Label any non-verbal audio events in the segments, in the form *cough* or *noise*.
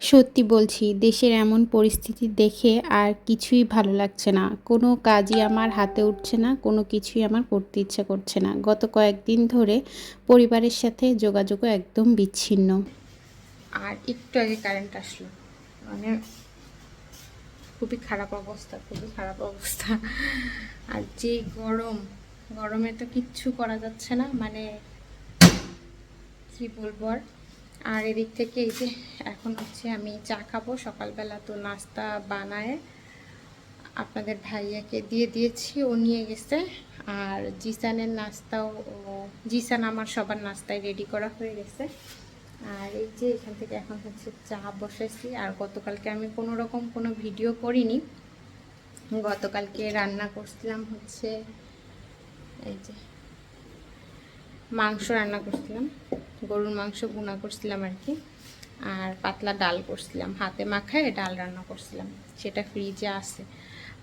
সত্যি বলছি, দেশের এমন পরিস্থিতি দেখে আর কিছুই ভালো লাগছে না। কোনো কাজই আমার হাতে উঠছে না, কোনো কিছুই আমার করতে ইচ্ছা করছে না। গত কয়েকদিন ধরে পরিবারের সাথে যোগাযোগও একদম বিচ্ছিন্ন। আর একটু আগে কারেন্ট আসলো। মানে খুবই খারাপ অবস্থা, খুবই খারাপ অবস্থা। আর যে গরম, গরমে তো কিচ্ছু করা যাচ্ছে না। মানে কি বলব আর? আর এদিক থেকে এই যে এখন হচ্ছে আমি চা খাব। সকালবেলা তো নাস্তা বানায়। আপনাদের ভাইয়াকে দিয়ে দিয়েছি, ও নিয়ে গেছে। আর জিসানের নাস্তাও জিসান আমার সবার নাস্তায় রেডি করা হয়ে গেছে। আর এই যে এখান থেকে এখন হচ্ছে চা বসেছি। আর গতকালকে আমি কোনো রকম কোনো ভিডিও করিনি। গতকালকে রান্না করছিলাম হচ্ছে এই যে মাংস রান্না করছিলাম, গরুর মাংস গুঁড়া করছিলাম আর কি, আর পাতলা ডাল করছিলাম। হাতে মাখায় ডাল রান্না করছিলাম, সেটা ফ্রিজে আছে।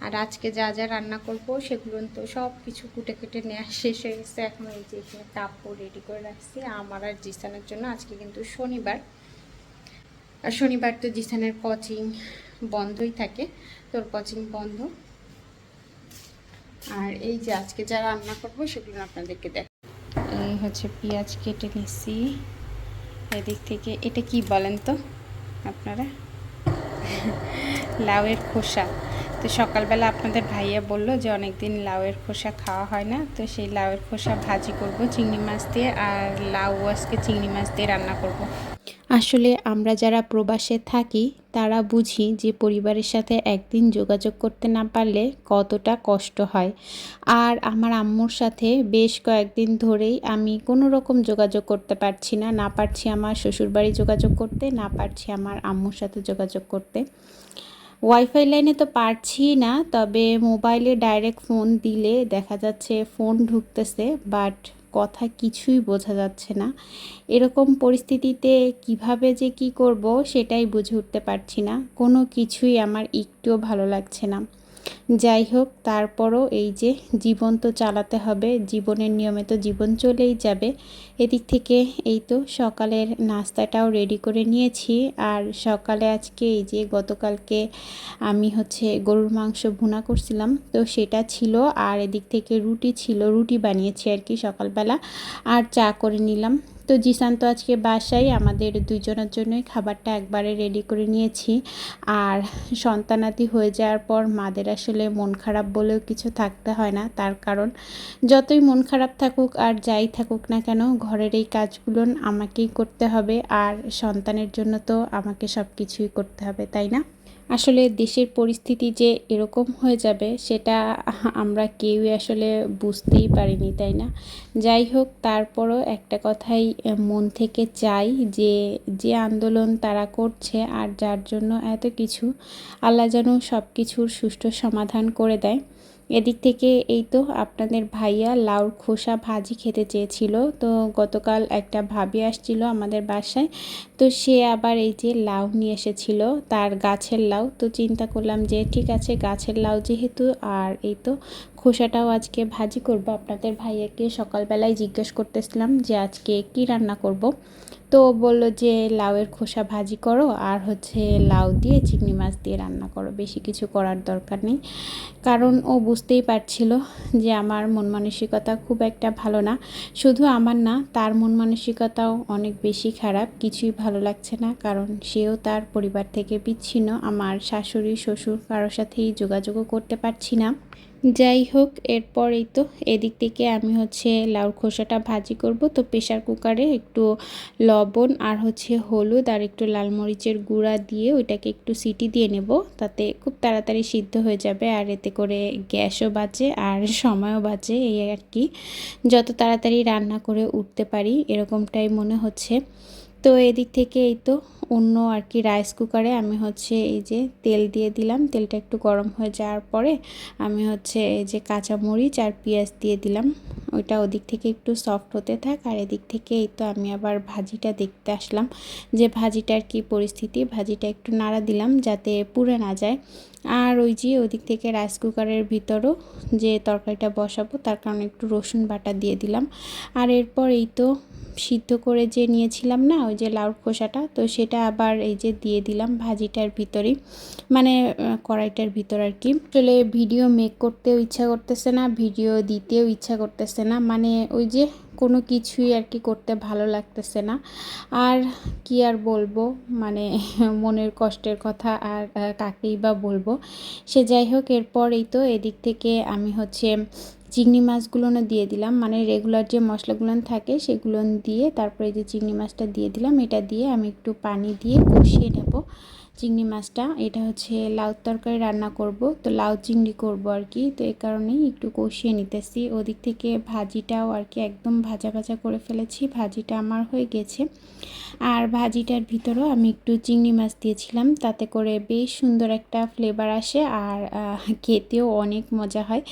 আর আজকে যা যা রান্না করব সেগুলো তো সব কিছু কুটে কেটে নেওয়া শেষ হয়ে গেছে। এখন এই যে এখানে কাপড় রেডি করে রাখছি। আমার আর জিসানের জন্য আজকে কিন্তু শনিবার। আর শনিবার তো জিসানের কোচিং বন্ধই থাকে, তোর কোচিং বন্ধ। আর এই যে আজকে যা রান্না করব সেগুলো আপনাদেরকে দেখ এই হচ্ছে পেঁয়াজ কেটে নিছি। এদিক থেকে এটা কি বলেন তো আপনারা? লাউয়ের খোসা। তো সকালবেলা আপনাদের ভাইয়া বলল যে অনেক দিন লাউয়ের খোসা খাওয়া হয় না, তো সেই লাউয়ের খোসা ভাজি করব চিংড়ি মাছ দিয়ে আর লাউ আজকে চিংড়ি মাছ দিয়ে রান্না করব। আসলে আমরা যারা প্রবাসে থাকি তারা বুঝি যে পরিবারের সাথে একদিন যোগাযোগ করতে না পারলে কতটা কষ্ট হয়। আর আমার আম্মুর সাথে বেশ কয়েকদিন ধরেই আমি কোনো রকম যোগাযোগ করতে পারছি না। না পারছি আমার শ্বশুরবাড়ি যোগাযোগ করতে, না পারছি আমার আম্মুর সাথে যোগাযোগ করতে। ওয়াইফাই লাইনে তো পারছি না, তবে মোবাইলে ডাইরেক্ট ফোন দিলে দেখা যাচ্ছে ফোন ঢুকতেছে বাট কথা কিছুই বোঝা যাচ্ছে না। এরকম পরিস্থিতিতে কীভাবে যে কি করব সেটাই বুঝে উঠতে পারছি না। কোনো কিছুই আমার একটুও ভালো লাগছে না। যাই হোক, তারপরও এই যে জীবন তো চালাতে হবে, জীবনের নিয়মে তো জীবন চলেই যাবে। এদিক থেকে এই তো সকালের নাস্তাটাও রেডি করে নিয়েছি। আর সকালে আজকে এই যে গতকালকে আমি হচ্ছে গরুর মাংস ভুনা করছিলাম, তো সেটা ছিল। আর এদিক থেকে রুটি ছিল, রুটি বানিয়েছি আর কি সকালবেলা। আর চা করে নিলাম। তো জিসান তো আজকে বাসায়, আমাদের দুজনের জন্যই খাবারটা একবারে রেডি করে নিয়েছি। আর সন্তানাদি হয়ে যাওয়ার পর মাদের আসলে মন খারাপ বলেও কিছু থাকতে হয় না। তার কারণ, যতই মন খারাপ থাকুক আর যাই থাকুক না কেন ঘরের এই কাজগুলো আমাকেই করতে হবে আর সন্তানের জন্য তো আমাকে সব কিছুই করতে হবে, তাই না? আসলে দেশের পরিস্থিতি যে এরকম হয়ে যাবে সেটা আমরা কেউই আসলে বুঝতেই পারিনি, তাই না? যাই হোক, তারপরও একটা কথাই মন থেকে চাই যে যে আন্দোলন তারা করছে আর যার জন্য এত কিছু, আল্লাহ যেন সব কিছুর সুষ্ঠু সমাধান করে দেয়। এদিক থেকে এই তো আপনাদের ভাইয়া লাউর খোসা ভাজি খেতে চেয়েছিল। তো গতকাল একটা ভাবি আসছিল আমাদের বাসায়। তো সে আবার এই যে লাউ নিয়ে এসেছিল, তার গাছের লাউ। তো চিন্তা করলাম যে ঠিক আছে, গাছের লাউ যেহেতু, আর এই তো খোসাটাও আজকে ভাজি করব। আপনাদের ভাইয়াকে সকালবেলায় জিজ্ঞেস করতেছিলাম যে আজকে কি রান্না করব। তো বলল যে লাউয়ের খোসা ভাজি করো আর হচ্ছে লাউ দিয়ে চিংড়ি মাছ দিয়ে রান্না করো। বেশি কিছু করার দরকার নেই। কারণ ও বুঝতেই পারছিল যে আমার মন মানসিকতা খুব একটা ভালো না। শুধু আমার না, তার মন মানসিকতাও অনেক বেশি খারাপ, কিছুই ভালো লাগছে না। কারণ সেও তার পরিবার থেকে বিচ্ছিন্ন। আমার শাশুড়ি, শ্বশুর কারোর সাথেই যোগাযোগও করতে পারছি না। যাই হোক এরপরেই তো এদিক থেকে আমি হচ্ছে লাউর খোসাটা ভাজি করব। তো প্রেশার কুকারে একটু লবণ আর হচ্ছে হলুদ আর একটু লাল মরিচের গুঁড়া দিয়ে ওইটাকে একটু সিটি দিয়ে নেব। তাতে খুব তাড়াতাড়ি সিদ্ধ হয়ে যাবে আর এতে করে গ্যাসও বাঁচে আর সময়ও বাঁচে এই আর কি। যত তাড়াতাড়ি রান্না করে উঠতে পারি, এরকমটাই মনে হচ্ছে। তো এদিক থেকে এই তো অন্য আর কি রাইস কুকারে আমি হচ্ছে এই যে তেল দিয়ে দিলাম। তেলটা একটু গরম হয়ে যাওয়ার পরে আমি হচ্ছে এই যে কাঁচা মরিচ আর পেঁয়াজ দিয়ে দিলাম। ওইটা ওদিক থেকে একটু সফট হতে থাক আর এদিক থেকে এই তো আমি আবার ভাজিটা দেখতে আসলাম। যে ভাজিটার কি পরিস্থিতি, ভাজিটা একটু নাড়া দিলাম যাতে পুড়ে না যায়। আর ওই যে ওদিক থেকে রাইস কুকারের ভিতরও যে তরকারিটা বসাবো, তার কারণে একটু রসুন বাটা দিয়ে দিলাম। আর এরপর এই তো সিদ্ধ করে যে নিয়েছিলাম না, ওই যে লাউর খোসাটা, তো সেটা আবার এই যে দিয়ে দিলাম ভাজিটার ভিতরেই মানে কড়াইটার ভিতর আর কি। আসলে ভিডিও মেক করতেও ইচ্ছা করতেছে না, ভিডিও দিতেও ইচ্ছা করতেছে না মানে ওই যে কোনো কিছুই আর কি করতে ভালো লাগতেছে না। আর কি আর বলব? মানে *laughs* মনের কষ্টের কথা আর কাকেই বা বলব? সে যাই হোক, এরপর এই তো এদিক থেকে আমি হচ্ছে চিংড়ি মাছগুলো দিয়ে দিলাম। মানে রেগুলার যে মশলাগুলো থাকে সেগুলো দিয়ে তারপরে যে চিংড়ি মাছটা দিয়ে দিলাম, এটা দিয়ে আমি একটু পানি দিয়ে কষিয়ে নেব। চিংড়ি মাছটা, এটা হচ্ছে লাউ তরকারি রান্না করব। তো লাউ চিংড়ি করব আর কি। তো এই কারণেই একটু কষিয়ে নিতেছি। ওদিক থেকে ভাজিটাও আর কি একদম ভাজা ভাজা করে ফেলেছি। ভাজিটা আমার হয়ে গেছে। আর ভাজিটার ভিতরেও আমি একটু চিংড়ি মাছ দিয়েছিলাম। তাতে করে বেশ সুন্দর একটা ফ্লেভার আসে আর খেতেও অনেক মজা হয়।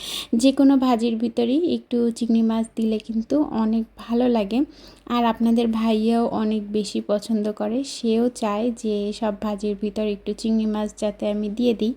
যে কোনো ভাজির ভিতরেই একটু চিংড়ি মাছ দিলে কিন্তু অনেক ভালো লাগে। আর আপনাদের ভাইয়াও অনেক বেশি পছন্দ করে। সেও চায় যে সব ভাজির ভিতর একটু চিংড়ি মাছ যাতে আমি দিয়ে দিই।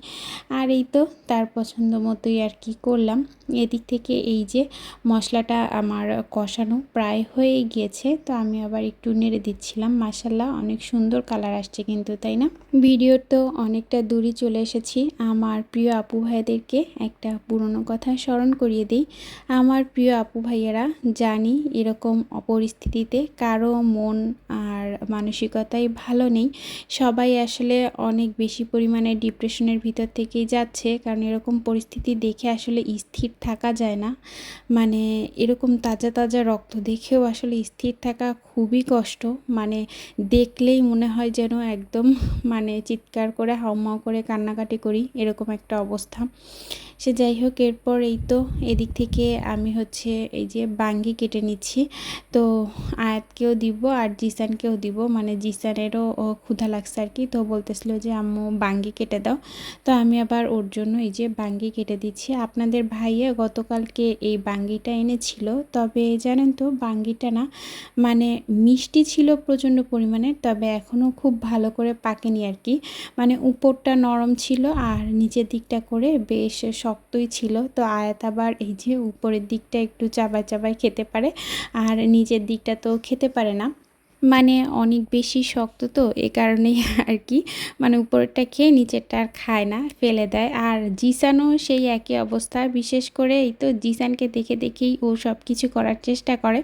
আর এই তো তার পছন্দ মতোই আর কি করলাম। এদিক থেকে এই যে মশলাটা আমার কষানো প্রায় হয়েই গিয়েছে, তো আমি আবার একটু নেড়ে দিচ্ছিলাম। মাসাল্লাহ অনেক সুন্দর কালার আসছে কিন্তু, তাই না? ভিডিওর তো অনেকটা দূরই চলে এসেছি। আমার প্রিয় আপু ভাইদেরকে একটা পুরনো কথা স্মরণ করিয়ে দিই। আমার প্রিয় আপু ভাইয়েরা, জানি এরকম অপরিস্থিতিতে কারও মন মানসিকতাই ভালো নেই। সবাই আসলে অনেক বেশি পরিমাণে ডিপ্রেশনের ভিতর থেকেই যাচ্ছে, কারণ এরকম পরিস্থিতি দেখে আসলে স্থির থাকা যায় না। মানে এরকম তাজা তাজা রক্ত দেখেও আসলে স্থির থাকা খুবই কষ্ট। মানে দেখলেই মনে হয় যেন একদম মানে চিৎকার করে হাউমাউ করে কান্নাকাটি করি, এরকম একটা অবস্থা। সে যাই হোক, এরপর এই তো এদিক থেকে আমি হচ্ছে এই যে বাঙ্গি কেটে নিচ্ছি। তো আয়াতকেও দিব আর জিসানকেও দিব। মানে জিসানেরও ক্ষুধা লাগছে আর কি। তো বলতেছিল যে, আম্মু, বাঙ্গি কেটে দাও। তো আমি আবার ওর জন্য এই যে বাঙ্গি কেটে দিচ্ছি। আপনাদের ভাইয়া গতকালকে এই বাঙ্গিটা এনেছিল। তবে জানেন তো, বাঙ্গিটা না মানে মিষ্টি ছিল প্রচণ্ড পরিমাণে, তবে এখনও খুব ভালো করে পাকেনি আর কি। মানে উপরটা নরম ছিল আর নিচের দিকটা করে বেশ শক্তই ছিল। তো আয়াত আবার এই যে উপরের দিকটা একটু চাবাই চাবাই খেতে পারে, আর নিচের দিকটা তো খেতে পারে না। মানে অনেক বেশি শক্ত তো, এ কারণেই *laughs* আর কি। মানে উপরেরটা খেয়ে নিচেরটা আর খায় না, ফেলে দেয়। আর জিসানও সেই একই অবস্থা, বিশেষ করে এই তো জিসানকে দেখে দেখেই ও সব কিছু করার চেষ্টা করে।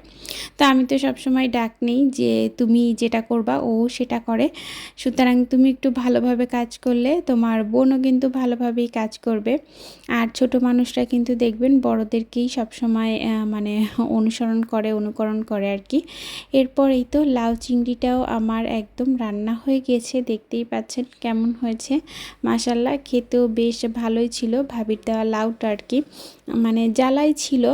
তো আমি তো সবসময় ডাক নেই যে, তুমি যেটা করবা, ও সেটা করে। সুতরাং তুমি একটু ভালোভাবে কাজ করলে তোমার বোনও কিন্তু ভালোভাবেই কাজ করবে। আর ছোট মানুষরা কিন্তু দেখবেন বড়দেরকেই সবসময় মানে অনুসরণ করে, অনুকরণ করে আর কি। এরপর এই তো লাউ চিংড়িটাও আমার একদম রান্না হয়ে গেছে, দেখতেই পাচ্ছেন কেমন হয়েছে। মাসাল্লাহ খেতেও বেশ ভালোই ছিল ভাবির দেওয়া লাউটা আর কি মানে জ্বালাই ছিল।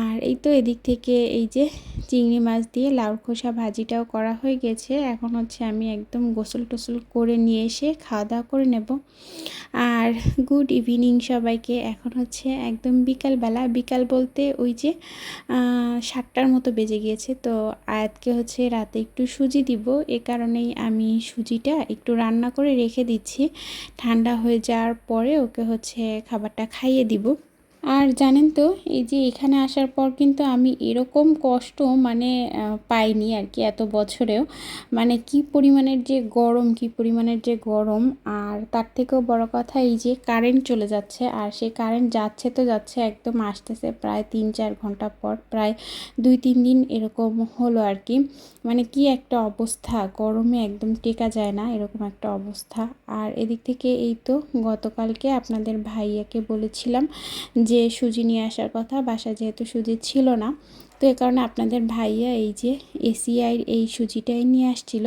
আর এই তো এদিক থেকে এই যে চিংড়ি মাছ দিয়ে লাউর খোসা ভাজিটাও করা হয়ে গেছে। এখন হচ্ছে আমি একদম গোসল টোসল করে নিয়ে এসে খাওয়া দাওয়া করে নেব। আর গুড ইভিনিং সবাইকে, এখন হচ্ছে একদম বিকালবেলা। বিকাল বলতে ওই যে সাতটার মতো বেজে গিয়েছে। তো আয়াতকে হচ্ছে রাতে একটু সুজি দিব, এ কারণেই আমি সুজিটা একটু রান্না করে রেখে দিচ্ছি। ঠান্ডা হয়ে যাওয়ার পরে ওকে হচ্ছে খাবারটা খাইয়ে দিব। আর জানেন তো, এই যে এখানে আসার পর কিন্তু আমি এরকম কষ্ট মানে পাইনি আর কি এত বছরেও। মানে কি পরিমাণের যে গরম, কি পরিমাণের যে গরম, আর তার থেকেও বড় কথা এই যে কারেন্ট চলে যাচ্ছে, আর সেই কারেন্ট যাচ্ছে তো যাচ্ছে একদম আসতেছে প্রায় তিন চার ঘণ্টা পর, প্রায় দুই তিন দিন এরকম হলো আর কি মানে কি একটা অবস্থা, গরমে একদম টেকা যায় না এরকম একটা অবস্থা। আর এদিক থেকে এই তো গতকালকে আপনাদের ভাইয়াকে বলেছিলাম যে সুজি নিয়ে আসার কথা বাসা যেহেতু সুজি ছিল না, তো এ কারণে আপনাদের ভাইয়া এই যে এসিআইয়ের এই সুজিটাই নিয়ে আসছিল।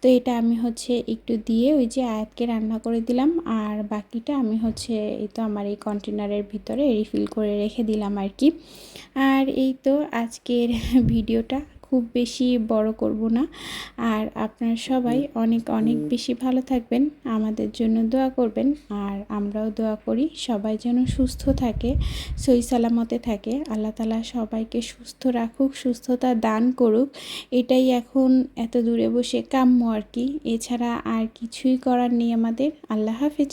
তো এটা আমি হচ্ছে একটু দিয়ে ওই যে আয়াতকে রান্না করে দিলাম, আর বাকিটা আমি হচ্ছে এই তো আমার এই কন্টেনারের ভিতরে রিফিল করে রেখে দিলাম আর কি। আর এই তো আজকের ভিডিওটা খুব বেশি বড় করব না। আর আপনারা সবাই অনেক অনেক বেশি ভালো থাকবেন আমাদের জন্য দোয়া করবেন। আর আমরাও দোয়া করি সবাই যেন সুস্থ থাকে সই সালামতে থাকে। আল্লাহ তালা সবাইকে সুস্থ রাখুক সুস্থতা দান করুক। এটাই এখন এত দূরে বসে কাম্য আর কি। এছাড়া আর কিছুই করার নেই আমাদের। আল্লাহ হাফিজ।